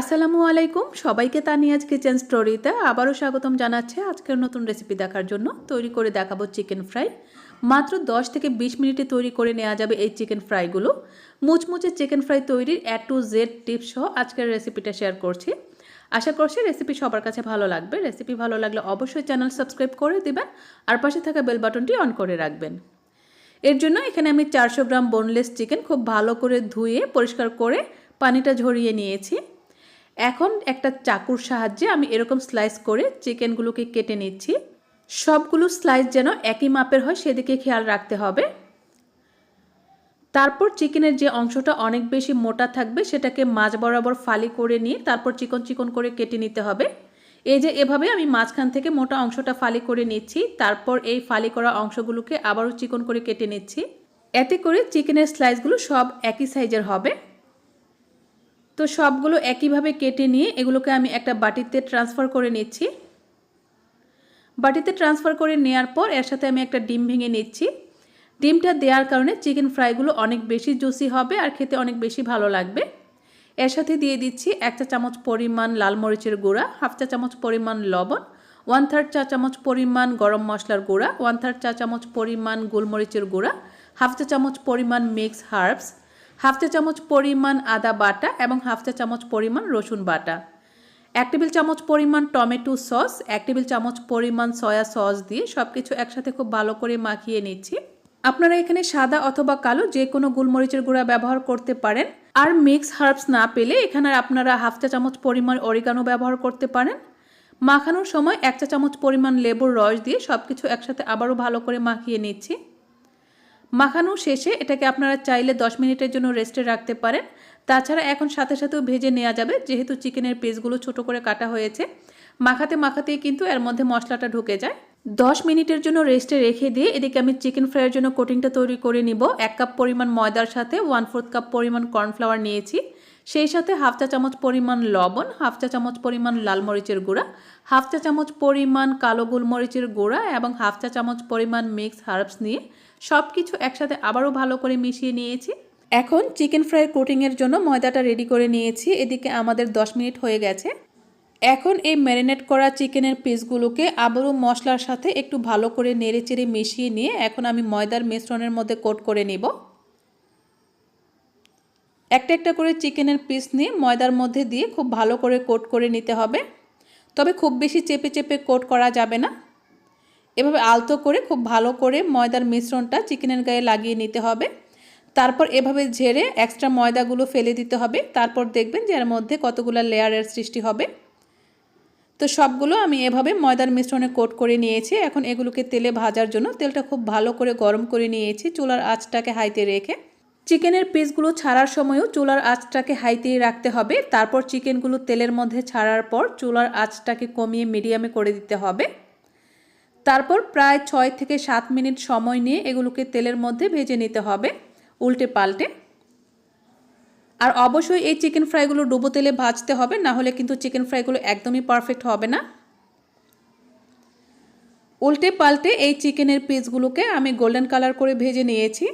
আসসালামু আলাইকুম। সবাইকে তানিয়াজ কিচেন স্টোরিতে আবারও স্বাগতম জানাচ্ছে আজকের নতুন রেসিপি দেখার জন্য। তৈরি করে দেখাবো চিকেন ফ্রাই। মাত্র 10 থেকে 20 মিনিটে তৈরি করে নেওয়া যাবে এই চিকেন ফ্রাইগুলো। মুচমুচে চিকেন ফ্রাই তৈরির এ টু জেড টিপস সহ আজকের রেসিপিটা শেয়ার করছি। আশা করছি রেসিপি সবার কাছে ভালো লাগবে। রেসিপি ভালো লাগলে অবশ্যই চ্যানেল সাবস্ক্রাইব করে দিবেন আর পাশে থাকা বেল বাটনটি অন করে রাখবেন। এর জন্য এখানে আমি চারশো গ্রাম বোনলেস চিকেন খুব ভালো করে ধুয়ে, পরিষ্কার করে পানিটা ঝরিয়ে নিয়েছি। এখন একটা চাকুর সাহায্যে আমি এরকম স্লাইস করে চিকেনগুলোকে কেটে নিচ্ছি। সবগুলো স্লাইস যেন একই মাপের হয় সেদিকে খেয়াল রাখতে হবে। তারপর চিকেনের যে অংশটা অনেক বেশি মোটা থাকবে সেটাকে মাছ বরাবর ফালি করে নিয়ে তারপর চিকন চিকন করে কেটে নিতে হবে। এই যে এভাবে আমি মাঝখান থেকে মোটা অংশটা ফালি করে নিচ্ছি, তারপর এই ফালি করা অংশগুলোকে আবারও চিকন করে কেটে নিচ্ছি। এতে করে চিকেনের স্লাইসগুলো সব একই সাইজের হবে। তো সবগুলো একইভাবে কেটে নিয়ে এগুলোকে আমি একটা বাটিতে ট্রান্সফার করে নিচ্ছি। বাটিতে ট্রান্সফার করে নেওয়ার পর এর সাথে আমি একটা ডিম ভেঙে নিচ্ছি। ডিমটা দেওয়ার কারণে চিকেন ফ্রাইগুলো অনেক বেশি জুসি হবে আর খেতে অনেক বেশি ভালো লাগবে। এর সাথে দিয়ে দিচ্ছি এক চা চামচ পরিমাণ লাল মরিচের গুঁড়া, হাফ চা চামচ পরিমাণ লবণ ওয়ান থার্ড চা চামচ পরিমাণ গরম মশলার গুঁড়া ওয়ান থার্ড চা চামচ পরিমাণ গোলমরিচের গুঁড়া, হাফ চা চামচ পরিমাণ মিক্স হার্বস হাফ চা চামচ পরিমাণ আদা বাটা এবং হাফ চা চামচ পরিমাণ রসুন বাটা। এক টেবিল চামচ পরিমাণ টমেটো সস, এক টেবিল চামচ পরিমাণ সয়া সস দিয়ে সব কিছু একসাথে খুব ভালো করে মাখিয়ে নিচ্ছি। আপনারা এখানে সাদা অথবা কালো যে কোনো গোলমরিচের গুঁড়া ব্যবহার করতে পারেন। আর মিক্স হার্বস না পেলে এখানে আপনারা হাফ চা চামচ পরিমাণ অরিগানো ব্যবহার করতে পারেন। মাখানোর সময় এক চা চামচ পরিমাণ লেবুর রস দিয়ে সব কিছু একসাথে আবারও ভালো করে মাখিয়ে নিচ্ছি। মাখানো শেষে এটাকে আপনারা চাইলে 10 মিনিটের জন্য রেস্টে রাখতে পারেন। তাছাড়া এখন সাথে সাথেও ভেজে নেওয়া যাবে, যেহেতু চিকেনের পিসগুলো ছোট করে কাটা হয়েছে। মাখাতে মাখাতেই কিন্তু এর মধ্যে মশলাটা ঢুকে যায়। 10 মিনিটের জন্য রেস্টে রেখে দিয়ে এদিকে আমি চিকেন ফ্রাইয়ের জন্য কোটিংটা তৈরি করে নিব। এক কাপ পরিমাণ ময়দার সাথে ওয়ান ফোর্থ কাপ পরিমাণ কর্নফ্লাওয়ার নিয়েছি। সেই সাথে হাফ চা চামচ পরিমাণ লবণ, হাফ চা চামচ পরিমাণ লাল মরিচের গুঁড়া, হাফ চা চামচ পরিমাণ কালো গোলমরিচের গুঁড়া এবং হাফ চা চামচ পরিমাণ মিক্স হার্বস নিয়ে সব কিছু একসাথে আবারও ভালো করে মিশিয়ে নিয়েছি। এখন চিকেন ফ্রাই কোটিংয়ের জন্য ময়দাটা রেডি করে নিয়েছি। এদিকে আমাদের 10 মিনিট হয়ে গেছে। এখন এই ম্যারিনেট করা চিকেনের পিসগুলোকে আবারও মশলার সাথে একটু ভালো করে নেড়ে চেড়ে মিশিয়ে নিয়ে এখন আমি ময়দার মিশ্রণের মধ্যে কোট করে নিব। একটা একটা করে চিকেনের পিস নিয়ে ময়দার মধ্যে দিয়ে খুব ভালো করে কোট করে নিতে হবে। তবে খুব বেশি চেপে চেপে কোট করা যাবে না। এভাবে আলতো করে খুব ভালো করে ময়দার মিশ্রণটা চিকেনের গায়ে লাগিয়ে নিতে হবে। তারপর এভাবে ঝেড়ে এক্সট্রা ময়দাগুলো ফেলে দিতে হবে। তারপর দেখবেন যে এর মধ্যে কতগুলো লেয়ারের সৃষ্টি হবে। তো সবগুলো আমি এভাবে ময়দার মিশ্রণে কোট করে নিয়েছি। এখন এগুলোকে তেলে ভাজার জন্য তেলটা খুব ভালো করে গরম করে নিয়েছি। চুলার আঁচটাকে হাইতে রেখে। চিকেনের পিসগুলো ছাড়ার সময়ও চুলার আঁচটাকে হাইতেই রাখতে হবে। তারপর চিকেনগুলো তেলের মধ্যে ছাড়ার পর চুলার আঁচটাকে কমিয়ে মিডিয়ামে করে দিতে হবে। তারপর প্রায় ছয় থেকে সাত মিনিট সময় নিয়ে এগুলোকে তেলের মধ্যে ভেজে নিতে হবে উল্টে পাল্টে। আর অবশ্যই এই চিকেন ফ্রাইগুলো ডুবো তেলে ভাজতে হবে, না হলে কিন্তু চিকেন ফ্রাইগুলো একদমই পারফেক্ট হবে না। উল্টে পাল্টে এই চিকেনের পিসগুলোকে আমি গোল্ডেন কালার করে ভেজে নিয়েছি।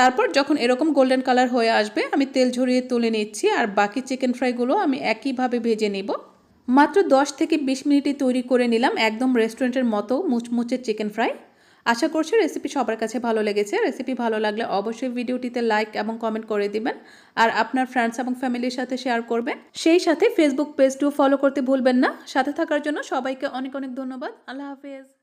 তারপর যখন এরকম গোল্ডেন কালার হয়ে আসবে, আমি তেল ঝরিয়ে তুলে নিচ্ছি আর বাকি চিকেন ফ্রাইগুলো আমি একইভাবে ভেজে নেব। মাত্র 10 থেকে 20 মিনিটে তৈরি করে নিলাম একদম রেস্টুরেন্টের মতো মুচমুচে চিকেন ফ্রাই আশা করছি রেসিপি সবার কাছে ভালো লেগেছে। রেসিপি ভালো লাগলে অবশ্যই ভিডিওটিতে লাইক এবং কমেন্ট করে দিবেন আর আপনার ফ্রেন্ডস এবং ফ্যামিলির সাথে শেয়ার করবেন। সেই সাথে ফেসবুক পেজটিও ফলো করতে ভুলবেন না। সাথে থাকার জন্য সবাইকে অনেক অনেক ধন্যবাদ। আল্লাহ হাফেজ।